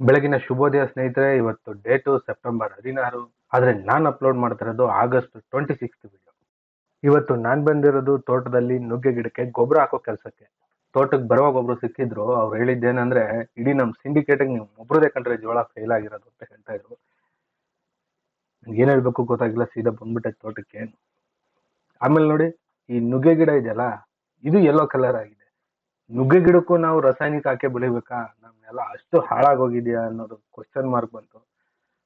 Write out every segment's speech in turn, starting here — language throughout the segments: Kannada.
ಬೆಳಗಿನ ಶುಭೋದಯ ಸ್ನೇಹಿತರೆ, ಇವತ್ತು ಡೇಟು ಸೆಪ್ಟೆಂಬರ್ ಹದಿನಾರು. ಆದರೆ ನಾನು ಅಪ್ಲೋಡ್ ಮಾಡ್ತಿರೋದು ಆಗಸ್ಟ್ ಟ್ವೆಂಟಿ ಸಿಕ್ಸ್ತ್ ವಿಡಿಯೋ ಇವತ್ತು ನಾನು ಬಂದಿರೋದು ತೋಟದಲ್ಲಿ ನುಗ್ಗೆ ಗಿಡಕ್ಕೆ ಗೊಬ್ಬರ ಹಾಕೋ ಕೆಲಸಕ್ಕೆ. ತೋಟಕ್ಕೆ ಬರುವಾಗ ಒಬ್ರು ಸಿಕ್ಕಿದ್ರು, ಅವ್ರು ಹೇಳಿದ್ದೇನೆಂದ್ರೆ, ಇಡೀ ನಮ್ಮ ಸಿಂಡಿಕೇಟಿಗೆ ನೀವು ಒಬ್ರದೇ ಕಂಡ್ರೆ ಜೋಳ ಫೇಲ್ ಆಗಿರೋದು, ಅಂತ ಹೇಳ್ತಾ ಇದ್ರು. ಏನು ಹೇಳಬೇಕು ಹೇಳ್ಬೇಕು ಗೊತ್ತಾಗಿಲ್ಲ, ಸೀದಾ ಬಂದ್ಬಿಟ್ಟೆ ತೋಟಕ್ಕೆ. ಆಮೇಲೆ ನೋಡಿ, ಈ ನುಗ್ಗೆ ಗಿಡ ಇದೆಯಲ್ಲ, ಇದು ಯೆಲ್ಲೋ ಕಲರ್ ಆಗಿದೆ. ನುಗ್ಗೆ ಗಿಡಕ್ಕೂ ನಾವು ರಾಸಾಯನಿಕ ಹಾಕಿ ಬೆಳಿಬೇಕಾ? ನಮ್ಮೆಲ್ಲ ಅಷ್ಟು ಹಾಳಾಗೋಗಿದೆಯಾ ಅನ್ನೋದು ಕ್ವಶನ್ ಮಾರ್ಕ್ ಬಂತು.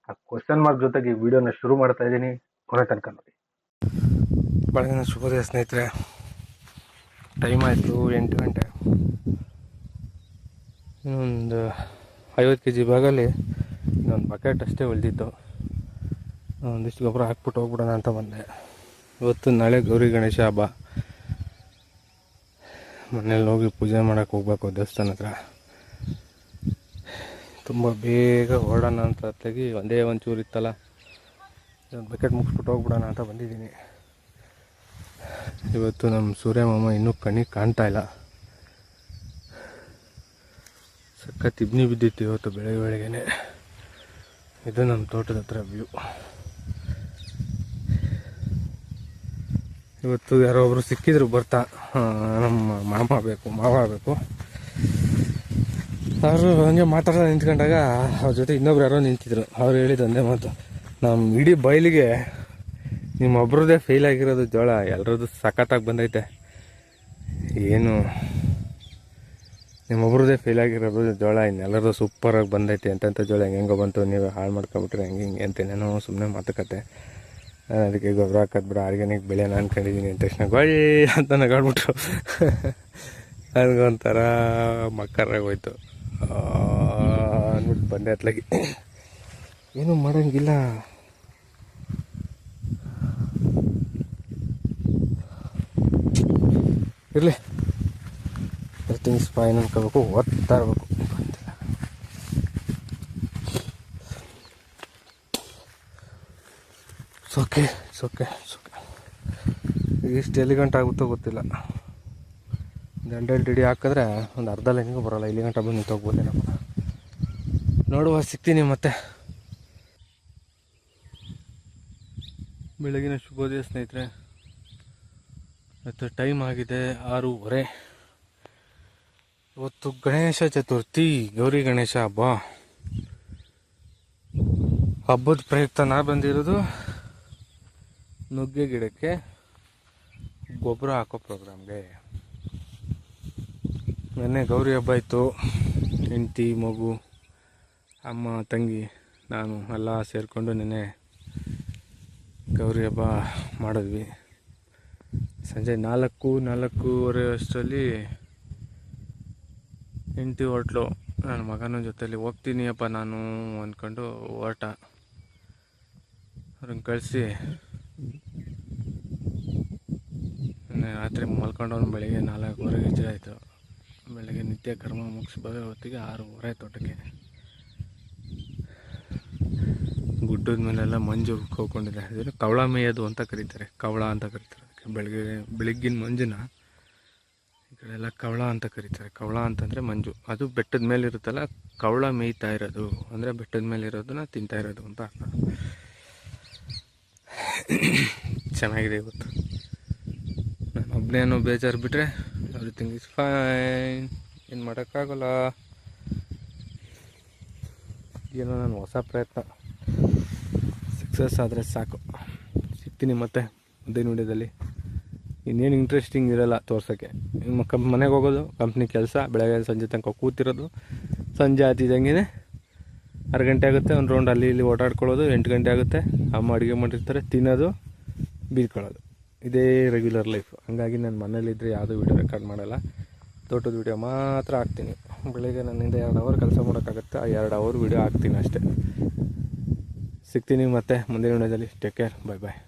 ಆ ಕ್ವಶನ್ ಮಾರ್ಕ್ ಜೊತೆಗೆ ವಿಡಿಯೋನ ಶುರು ಮಾಡ್ತಾ ಇದ್ದೀನಿ. ಕೊನೆ ತನಕ ನೋಡಿ. ಬೆಳಗಿನ ಶುಭೋದಯ ಸ್ನೇಹಿತರೆ. ಟೈಮ್ ಆಯಿತು ಎಂಟು ಗಂಟೆ. ಇನ್ನೊಂದು ಐವತ್ತು ಕೆ ಜಿ ಬ್ಯಾಗಲ್ಲಿ ಇನ್ನೊಂದು ಬಕೆಟ್ ಅಷ್ಟೇ ಉಳಿದಿತ್ತು. ಒಂದಿಷ್ಟು ಗೊಬ್ಬರ ಹಾಕ್ಬಿಟ್ಟು ಹೋಗ್ಬಿಡೋಣ ಅಂತ ಬಂದೆ. ಇವತ್ತು ನಾಳೆ ಗೌರಿ ಗಣೇಶ ಹಬ್ಬ. ಮನೇಲಿ ಹೋಗಿ ಪೂಜೆ ಮಾಡೋಕ್ಕೆ ಹೋಗ್ಬೇಕು ದೇವಸ್ಥಾನ ಹತ್ರ. ತುಂಬ ಬೇಗ ಹೊರಡೋಣ ಅಂತ ತೆಗಿ ಒಂದೇ ಒಂಚೂರು ಇತ್ತಲ್ಲ. ಒಂದು ಬಕೆಟ್ ಮುಗಿಸ್ಬಿಟ್ಟು ಹೋಗ್ಬಿಡೋಣ ಅಂತ ಬಂದಿದ್ದೀನಿ. ಇವತ್ತು ನಮ್ಮ ಸೂರ್ಯ ಮಾಮ ಇನ್ನೂ ಕಣ್ಣಿಗೆ ಕಾಣ್ತಾ ಇಲ್ಲ. ಸಕ್ಕ ಇಬ್ನಿ ಬಿದ್ದಿತ್ತು ಇವತ್ತು ಬೆಳಗ್ಗೆ ಬೆಳಗ್ಗೆನೆ. ಇದು ನಮ್ಮ ತೋಟದ ಹತ್ರ ವ್ಯೂ ಇವತ್ತು ಯಾರೋ ಒಬ್ರು ಸಿಕ್ಕಿದ್ರು, ಬರ್ತಾ. ನಮ್ಮ ಮಾಮ ಬೇಕು, ಮಾವ ಬೇಕು. ಅವರು ಹಂಗೆ ಮಾತಾಡ್ತಾ ನಿಂತ್ಕೊಂಡಾಗ ಅವ್ರ ಜೊತೆ ಇನ್ನೊಬ್ರು ಯಾರೋ ನಿಂತಿದ್ರು. ಅವ್ರು ಹೇಳಿದಂದೆ ಮಾತು. ನಮ್ಮ ಇಡೀ ಬಯಲಿಗೆ ನಿಮ್ಮೊಬ್ರದ್ದೇ ಫೇಲ್ ಆಗಿರೋದು ಜೋಳ ಎಲ್ಲರದ್ದು ಸಖತ್ತಾಗಿ ಬಂದೈತೆ. ಏನು? ನಿಮ್ಮೊಬ್ರದ್ದೇ ಫೇಲ್ ಆಗಿರೋದು ಜೋಳ ಇನ್ನೆಲ್ಲರದು ಸೂಪರಾಗಿ ಬಂದೈತೆ. ಅಂತಂತ ಜೋಳ ಹೆಂಗೋ ಬಂತು, ನೀವು ಹಾಳು ಮಾಡ್ಕೊಬಿಟ್ರೆ ಹೆಂಗೆ, ಹಿಂಗೆ ಅಂತೇನೇನೋ ಸುಮ್ಮನೆ ಮಾತುಕತೆ. ನಾನು ಅದಕ್ಕೆ ಗೊಬ್ಬರ ಹಾಕೋದು ಬಿಡ, ಆರ್ಗ್ಯಾನಿಕ್ ನಾನು ಕಂಡಿದ್ದೀನಿ ಅಂತ ತಕ್ಷಣ ಗೊಯ್ ಅಂತ ನಗಾಡ್ಬಿಟ್ರು. ನನಗೊಂಥರ ಮಕ್ಕರಾಗೋಯ್ತು. ಅಂದ್ಬಿಟ್ಟು ಬಂದೆ ಅತ್ಲಾಗಿ. ಏನೂ ಮಾಡೋಂಗಿಲ್ಲ. ಇರಲಿ. ಥಿಂಗ್ಸ್ ಫೈನ್ ಅನ್ಕೋಬೇಕು ಓದ್ತಾ ಇರಬೇಕು ಸೋಕೆ ಇಟ್ಸ್ ಓಕೆ ಇಷ್ಟು ಎಲ್ಲಿ ಆಗುತ್ತೋ ಗೊತ್ತಿಲ್ಲ. ದಂಡಲ್ಲಿ ಡಿಡಿ ಹಾಕಿದ್ರೆ ಒಂದು ಅರ್ಧ ಲೈನಿಗೂ ಬರೋಲ್ಲ ಬಂದು ಗಂಟೆ ಬಂದು ನಮ್ಮ ನೋಡುವ, ಸಿಗ್ತೀನಿ ಮತ್ತೆ. ಬೆಳಗಿನ ಶುಭೋದಯ ಸ್ನೇಹಿತರೆ. ಇವತ್ತು ಟೈಮ್ ಆಗಿದೆ ಆರೂವರೆ. ಇವತ್ತು ಗಣೇಶ ಚತುರ್ಥಿ, ಗೌರಿ ಗಣೇಶ ಹಬ್ಬ. ಹಬ್ಬದ ಪ್ರಯುಕ್ತ ನಾ ಬಂದಿರೋದು ನುಗ್ಗೆ ಗಿಡಕ್ಕೆ ಗೊಬ್ಬರ ಹಾಕೋ ಪ್ರೋಗ್ರಾಮ್ಗೆ. ನೆನ್ನೆ ಗೌರಿ ಹಬ್ಬ ಇತ್ತು. ಹೆಂಡತಿ, ಮಗು, ಅಮ್ಮ, ತಂಗಿ, ನಾನು ಎಲ್ಲ ಸೇರಿಕೊಂಡು ನೆನ್ನೆ ಗೌರಿ ಹಬ್ಬ ಮಾಡಿದ್ವಿ. ಸಂಜೆ ನಾಲ್ಕು ನಾಲ್ಕೂವರೆ ಅಷ್ಟರಲ್ಲಿ ಹೆಂಡತಿ ಹೊರಟ್ಲು. ನನ್ನ ಮಗನ ಜೊತೆಲಿ ಹೋಗ್ತೀನಿ ಅಪ್ಪ ನಾನು ಅಂದ್ಕೊಂಡು ಹೊರಟ. ಅವ್ರನ್ನ ಕಳಿಸಿ ರಾತ್ರಿ ಮಲ್ಕೊಂಡವನು ಬೆಳಿಗ್ಗೆ ನಾಲ್ಕೂವರೆಗೆ ಹೆಜ್ಜೆ ಆಯಿತು. ಬೆಳಗ್ಗೆ ನಿತ್ಯ ಕರ್ಮ ಮುಗಿಸಿ ಬರೋ ಹೊತ್ತಿಗೆ ಆರೂವರೆ ತೋಟಕ್ಕೆ. ಗುಡ್ಡದ ಮೇಲೆಲ್ಲ ಮಂಜು ಕೋಕೊಂಡಿದೆ ಅದೇನು ಕವಳ ಮೇಯೋದು ಅಂತ ಕರೀತಾರೆ. ಕವಳ ಅಂತ ಕರೀತಾರೆ. ಅದಕ್ಕೆ ಬೆಳಗ್ಗೆ, ಬೆಳಗ್ಗಿನ ಮಂಜುನ ಈ ಕಡೆ ಎಲ್ಲ ಕವಳ ಅಂತ ಕರೀತಾರೆ. ಕವಳ ಅಂತಂದರೆ ಮಂಜು. ಅದು ಬೆಟ್ಟದ ಮೇಲೆ ಇರುತ್ತಲ್ಲ ಕವಳ ಮೇಯ್ತಾ ಇರೋದು. ಅಂದರೆ ಬೆಟ್ಟದ ಮೇಲೆ ಇರೋದನ್ನ ತಿಂತಾ ಇರೋದು ಅಂತ ಅರ್ಥ. ಚೆನ್ನಾಗಿದೆ ಇವತ್ತು ನಾನು ಒಬ್ಬನೇನೋ ಬೇಜಾರು ಬಿಟ್ಟರೆ ಎವ್ರಿಥಿಂಗ್ ಇಸ್ ಫೈನ್ ಏನು ಮಾಡೋಕ್ಕಾಗಲ್ಲ. ಏನೋ ನಾನು ಹೊಸ ಪ್ರಯತ್ನ. ಸಕ್ಸಸ್ ಆದರೆ ಸಾಕು. ಸಿಗ್ತೀನಿ ಮತ್ತೆ ಮುಂದಿನ ವಿಡಿಯೋದಲ್ಲಿ. ಇನ್ನೇನು ಇಂಟ್ರೆಸ್ಟಿಂಗ್ ಇರಲ್ಲ ತೋರ್ಸೋಕ್ಕೆ. ನಿಮ್ಮ ಕಂ ಮನೆಗೆ ಹೋಗೋದು ಕಂಪ್ನಿ ಕೆಲಸ, ಬೆಳಗ್ಗೆ ಸಂಜೆ ತನಕ ಕೂತಿರೋದು, ಸಂಜೆ ಆತಿದ್ದಂಗೆ ಆರು ಗಂಟೆ ಆಗುತ್ತೆ, ಒಂದು ರೌಂಡ್ ಅಲ್ಲಿ ಇಲ್ಲಿ ಓಡಾಡ್ಕೊಳ್ಳೋದು, ಎಂಟು ಗಂಟೆ ಆಗುತ್ತೆ. ಅಮ್ಮ ಅಡುಗೆ ಮಾಡಿರ್ತಾರೆ, ತಿನ್ನೋದು, ಬೀಳ್ಕೊಳ್ಳೋದು. ಇದೇ ರೆಗ್ಯುಲರ್ ಲೈಫ್ ಹಂಗಾಗಿ ನಾನು ಮನೇಲಿದ್ದರೆ ಯಾವುದೂ ವೀಡಿಯೋ ರೆಕಾರ್ಡ್ ಮಾಡಲ್ಲ. ತೋಟದ ವೀಡಿಯೋ ಮಾತ್ರ ಹಾಕ್ತೀನಿ. ಬೆಳಿಗ್ಗೆ ನನ್ನಿಂದ ಎರಡು ಅವರ್ ಕೆಲಸ ಮಾಡೋಕ್ಕಾಗುತ್ತೆ, ಆ ಎರಡು ಅವರ್ ವೀಡಿಯೋ ಹಾಕ್ತೀನಿ ಅಷ್ಟೇ. ಸಿಗ್ತೀನಿ ಮತ್ತೆ ಮುಂದಿನ ವಿಡಿಯೋದಲ್ಲಿ ಟೇಕ್ ಕೇರ್ ಬಾಯ್ ಬಾಯ್